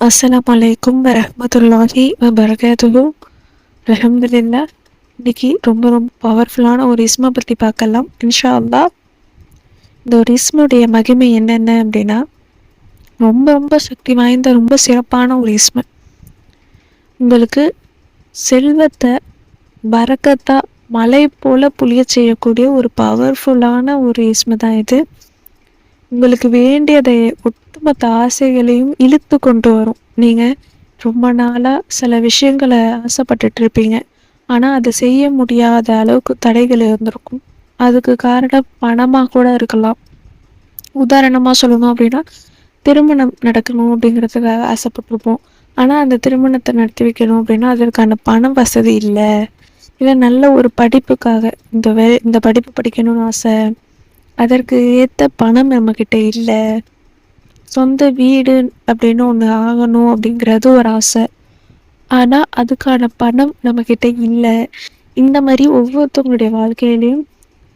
அஸ்லாம் வலைக்கும் வரமத்துல்லாஹி வபரகாத்துஹு அலமதுல்லா இன்னைக்கு ரொம்ப ரொம்ப பவர்ஃபுல்லான ஒரு இஸ்மை பற்றி பார்க்கலாம். இன்ஷா அல்லா இந்த ஒரு இஸ்முடைய மகிமை என்னென்ன அப்படின்னா ரொம்ப ரொம்ப சக்தி வாய்ந்த ரொம்ப சிறப்பான ஒரு இஸ்மை உங்களுக்கு செல்வத்தை பறக்கத்தா மலை போல புளிய செய்யக்கூடிய ஒரு பவர்ஃபுல்லான ஒரு இஸ்மை தான் இது. உங்களுக்கு வேண்டியதை ஒட்டுமொத்த ஆசைகளையும் இழுத்து கொண்டு வரும். நீங்கள் ரொம்ப நாளாக சில விஷயங்களை ஆசைப்பட்டுட்டு இருப்பீங்க ஆனால் அதை செய்ய முடியாத அளவுக்கு தடைகள் இருந்திருக்கும். அதுக்கு காரணம் பணமாக கூட இருக்கலாம். உதாரணமாக சொல்லணும் அப்படின்னா திருமணம் நடக்கணும் அப்படிங்கிறதுக்காக ஆசைப்பட்டிருப்போம். ஆனால் அந்த திருமணத்தை நடத்தி வைக்கணும் அப்படின்னா அதற்கான பண வசதி இல்லை. இல்லை நல்ல ஒரு படிப்புக்காக இந்த வே இந்த படிப்பு படிக்கணும்னு ஆசை. அதற்கு ஏற்ற பணம் நம்மக்கிட்ட இல்லை. சொந்த வீடு அப்படின்னு ஒன்று ஆகணும் அப்படிங்கிறது ஒரு ஆசை. ஆனால் அதுக்கான பணம் நம்மக்கிட்ட இல்லை. இந்த மாதிரி ஒவ்வொருத்தவங்களுடைய வாழ்க்கையிலையும்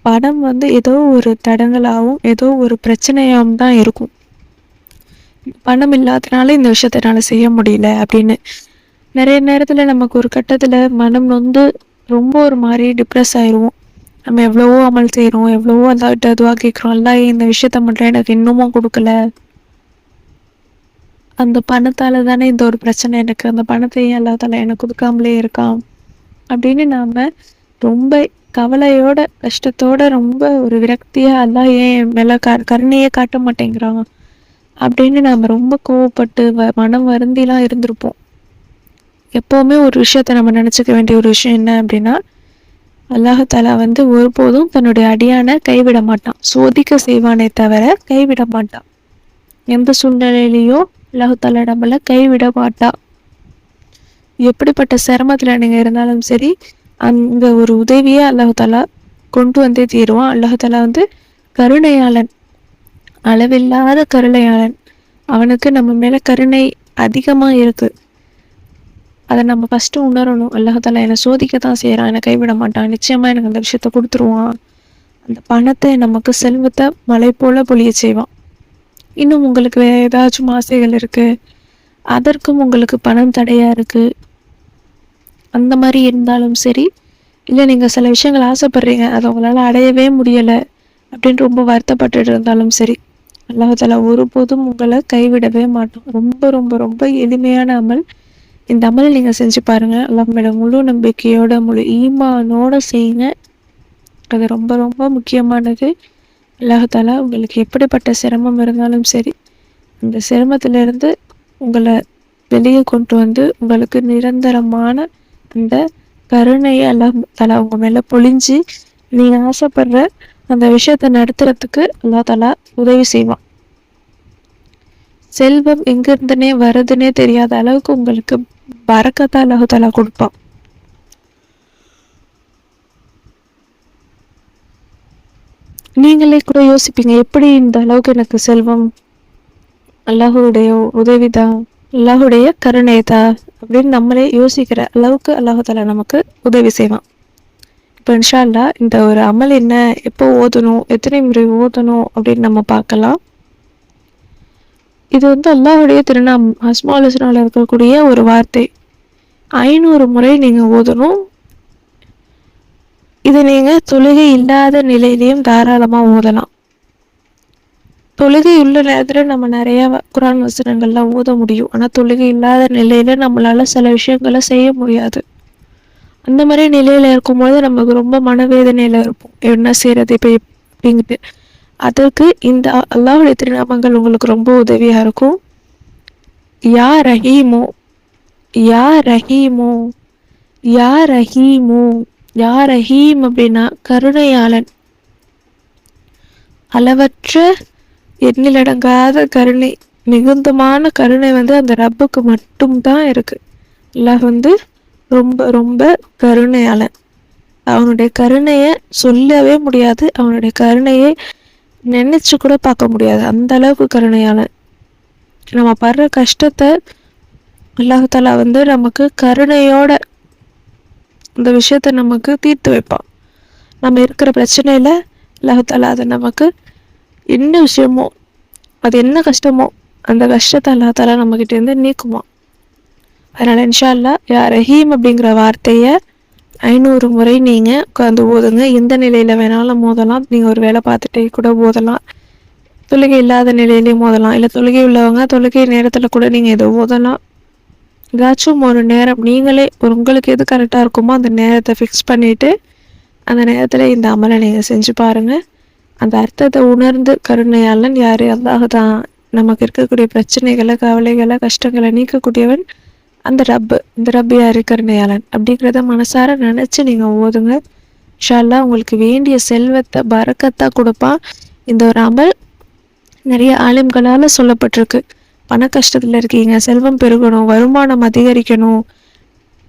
பணம் வந்து ஏதோ ஒரு தடங்களாகவும் ஏதோ ஒரு பிரச்சனையாகவும் தான் இருக்கும். பணம் இல்லாதனால இந்த விஷயத்த என்னால் செய்ய முடியல அப்படின்னு. நிறைய நேரத்தில் நமக்கு ஒரு கட்டத்தில் மனம் வந்து ரொம்ப ஒரு மாதிரி டிப்ரெஸ் ஆயிடுவோம் நம்ம எவ்வளவோ அமல் செய்கிறோம் எவ்வளவோ அதாவது அதுவாக கேட்குறோம் எல்லாம் இந்த விஷயத்த மட்டும் எனக்கு இன்னமும் கொடுக்கல. அந்த பணத்தால் தானே இந்த ஒரு பிரச்சனை எனக்கு அந்த பணத்தையும் எல்லாத்தால எனக்கு கொடுக்காமலே இருக்கான்? அப்படின்னு நாம் ரொம்ப கவலையோட கஷ்டத்தோட ரொம்ப ஒரு விரக்தியாக எல்லாம் ஏன் மேலே க கருணையே காட்ட மாட்டேங்கிறான். அப்படின்னு நாம் ரொம்ப கோவப்பட்டு வ மனம் வருந்திலாம் இருந்திருப்போம். எப்போவுமே ஒரு விஷயத்த நம்ம நினச்சிக்க வேண்டிய ஒரு விஷயம் என்ன அப்படின்னா அல்லாஹாலா வந்து ஒருபோதும் தன்னுடைய அடியான கைவிட மாட்டான். சோதிக்க செய்வானே தவிர கைவிட மாட்டான். எந்த சூழ்நிலையிலையும் அல்லாஹால நம்மளை கைவிட மாட்டா. எப்படிப்பட்ட சிரமத்தில் நீங்கள் இருந்தாலும் சரி அந்த ஒரு உதவியை அல்லாஹாலா கொண்டு வந்தே தீருவான். அல்லாஹாலா வந்து கருணையாளன் அளவில்லாத கருணையாளன். அவனுக்கு நம்ம மேலே கருணை அதிகமாக இருக்குது அதை நம்ம ஃபஸ்ட்டு உணரணும். அல்லாஹால என்னை சோதிக்க தான் செய்கிறான் என்னை கைவிட மாட்டான். நிச்சயமாக எனக்கு அந்த விஷயத்த கொடுத்துருவான். அந்த பணத்தை நமக்கு செல்வத்தை மலை போல பொழிய செய்வான். இன்னும் உங்களுக்கு வேறு ஏதாச்சும் ஆசைகள் இருக்குது அதற்கும் உங்களுக்கு பணம் தடையாக இருக்குது அந்த மாதிரி இருந்தாலும் சரி இல்லை நீங்கள் சில விஷயங்கள் ஆசைப்படுறீங்க அதை உங்களால் அடையவே முடியலை அப்படின்னு ரொம்ப வருத்தப்பட்டு இருந்தாலும் சரி அல்லாஹால ஒருபோதும் உங்களை கைவிடவே மாட்டோம் ரொம்ப ரொம்ப ரொம்ப எளிமையான அமல். இந்த அமலை நீங்கள் செஞ்சு பாருங்கள் அல்லாஹ் முழு நம்பிக்கையோட முழு ஈமானோட செய்யுங்க. அது ரொம்ப ரொம்ப முக்கியமானது. அல்லாஹாலா உங்களுக்கு எப்படிப்பட்ட சிரமம் இருந்தாலும் சரி அந்த சிரமத்திலிருந்து உங்களை வெளியே கொண்டு வந்து உங்களுக்கு நிரந்தரமான அந்த கருணையை அல்லாஹ் தலா உங்கள் மேலே பொழிஞ்சு நீங்கள் ஆசைப்படுற அந்த விஷயத்தை நடத்துறதுக்கு அல்லா தலா உதவி செய்வான். செல்வம் எங்கிருந்துனே வருதுன்னே தெரியாத அளவுக்கு உங்களுக்கு பறக்கத்தான் அல்லாஹாலா கொடுப்பான். நீங்களே கூட யோசிப்பீங்க எப்படி இந்த அளவுக்கு எனக்கு செல்வம்? அல்லாஹுடைய உதவிதான் அல்லாஹுடைய கருணைதா அப்படின்னு நம்மளே யோசிக்கிற அளவுக்கு அல்லாஹால நமக்கு உதவி செய்வான். இப்போ இன்ஷால்லா இந்த ஒரு அமல் என்ன எப்போ ஓதணும் எத்தனை முறை ஓதணும் அப்படின்னு நம்ம பார்க்கலாம். இது வந்து அல்லாஹுடைய திருநாம் அஸ்மா இருக்கக்கூடிய ஒரு வார்த்தை. ஐநூறு முறை நீங்கள் ஓதணும் இது நீங்கள் தொழுகை இல்லாத நிலையிலையும் தாராளமாக ஓதலாம். தொழுகை உள்ள நேரத்தில் நம்ம நிறைய குரான் வசனங்கள்லாம் ஓத முடியும். ஆனால் தொழுகை இல்லாத நிலையில் நம்மளால் சில விஷயங்களை செய்ய முடியாது. அந்த மாதிரி நிலையில் இருக்கும்போது நமக்கு ரொம்ப மனவேதனையில் இருப்போம். என்ன செய்கிறது இப்போ அப்படிங்கிட்டு அதற்கு இந்த அல்லாவுடைய திருநாமங்கள் உங்களுக்கு ரொம்ப உதவியாக இருக்கும். யா ரஹீமோ. யா ரஹீமோ. யா ரஹீமோ. யார் ரஹீம் அப்படின்னா கருணையாளன். அளவற்ற எண்ணிலடங்காத கருணை மிகுந்தமான கருணை வந்து அந்த ரப்புக்கு மட்டும்தான் இருக்கு. அல்லாஹ் வந்து ரொம்ப ரொம்ப கருணையாளன். அவனுடைய கருணையை சொல்லவே முடியாது அவனுடைய கருணையை நினைச்சு கூட பார்க்க முடியாது. அந்த அளவுக்கு கருணையாளன். நம்ம படுற கஷ்டத்தை அல்லாஹாலா வந்து நமக்கு கருணையோட இந்த விஷயத்த நமக்கு தீர்த்து வைப்பான். நம்ம இருக்கிற பிரச்சனையில் அல்லாஹாலா அதை நமக்கு என்ன விஷயமோ அது என்ன கஷ்டமோ அந்த கஷ்டத்தை அல்லா நம்மக்கிட்டேருந்து நீக்குமா அதனால் இன்ஷா அல்லா யா ரஹீம் அப்படிங்கிற வார்த்தையை ஐநூறு முறை நீங்கள் உட்காந்து ஓதுங்க. எந்த நிலையில் வேணாலும் மோதலாம் நீங்கள் ஒரு வேலை பார்த்துட்டே கூட ஓதலாம். தொழுகை இல்லாத நிலையிலையும் மோதலாம் இல்லை தொழுகை உள்ளவங்க தொழுகை நேரத்தில் கூட நீங்கள் இதை ஓதலாம். ஏதாச்சும் ஒரு நேரம் நீங்களே உங்களுக்கு எது கரெக்டாக இருக்குமோ அந்த நேரத்தை ஃபிக்ஸ் பண்ணிவிட்டு அந்த நேரத்தில் இந்த அமலை நீங்கள் செஞ்சு பாருங்கள் அந்த அர்த்தத்தை உணர்ந்து கருணையாளன் யார்? அல்லாஹ் தான் நமக்கு இருக்கக்கூடிய பிரச்சனைகளை கவலைகளை கஷ்டங்களை நீக்கக்கூடியவன் அந்த ரப் இந்த ரப் யார்? கருணையாளன். அப்படிங்கிறத மனசார நினச்சி நீங்கள் ஓதுங்க. ஷால்லா உங்களுக்கு வேண்டிய செல்வத்தை பறக்கத்தான் கொடுப்பான். இந்த ஒரு அமல் நிறைய ஆலிம்களால் சொல்லப்பட்டிருக்கு. பண கஷ்டத்தில் இருக்கீங்க செல்வம் பெருகணும் வருமானம் அதிகரிக்கணும்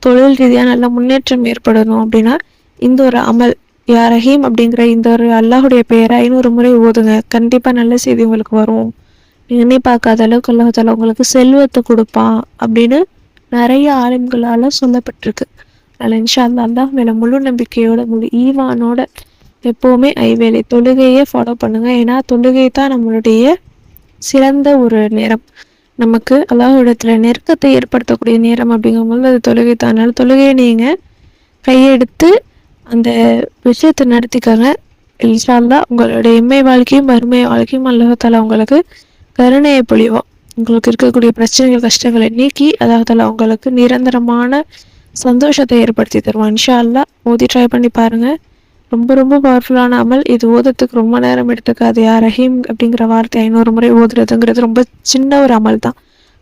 தொழில் ரீதியாக நல்ல முன்னேற்றம் ஏற்படணும் அப்படின்னா இந்த ஒரு அமல் யா ரஹீம் அப்படிங்கிற இந்த ஒரு அல்லாஹுடைய பெயரை ஐநூறு முறை ஓதுங்க. கண்டிப்பாக நல்ல செய்தி உங்களுக்கு வரும். நீங்கள் பார்க்காத அளவுக்கு அல்லாஹால உங்களுக்கு செல்வத்தை கொடுப்பான் அப்படின்னு நிறைய ஆலிம்களால் சொல்லப்பட்டிருக்கு. அதில் இன்ஷா அல்லா அல்லாஹ் மேலே முழு நம்பிக்கையோட முழு ஈவானோட எப்போவுமே ஐவேலை தொழுகையே ஃபாலோ பண்ணுங்கள் ஏன்னா தொழுகை தான் நம்மளுடைய சிறந்த ஒரு நேரம். நமக்கு அல்லாஹிடத்தில் நெருக்கத்தை ஏற்படுத்தக்கூடிய நேரம் அப்படிங்கும்போது அது தொழுகை தான் அதனால் தொழுகையை நீங்கள் கையெடுத்து அந்த விஷயத்தை நடத்திக்கோங்க. இன்ஷால்லா உங்களுடைய இம்மை வாழ்க்கையும் வறுமை வாழ்க்கையும் அல்லாஹால உங்களுக்கு கருணையை பொழிவோம் உங்களுக்கு இருக்கக்கூடிய பிரச்சனைகள் கஷ்டங்களை நீக்கி அல்லாஹால உங்களுக்கு நிரந்தரமான சந்தோஷத்தை ஏற்படுத்தி தருவான். இன்ஷா அல்லா மோதி ட்ரை பண்ணி பாருங்கள் ரொம்ப ரொம்ப பவர்ஃபுல்லான அமல். இது ஓதத்துக்கு ரொம்ப நேரம் எடுத்துக்காது யா ரஹீம் அப்படிங்கிற வார்த்தை ஐநூறு முறை ஓதுறதுங்கிறது ரொம்ப சின்ன ஒரு அமல் தான்.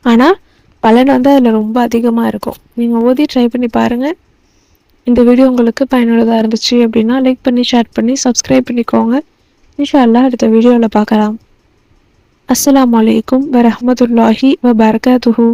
ஆனால் பலன் வந்து அதில் ரொம்ப அதிகமாக இருக்கும். நீங்கள் ஓதி ட்ரை பண்ணி பாருங்கள் இந்த வீடியோ உங்களுக்கு பயனுள்ளதாக இருந்துச்சு அப்படின்னா லைக் பண்ணி ஷேர் பண்ணி சப்ஸ்கிரைப் பண்ணிக்கோங்க. இன்ஷா அல்லா அடுத்த வீடியோவில் பார்க்கலாம். அஸ்லாம் வலைக்கம் வரமத்துல்லாஹி வபர்கத்துஹூ.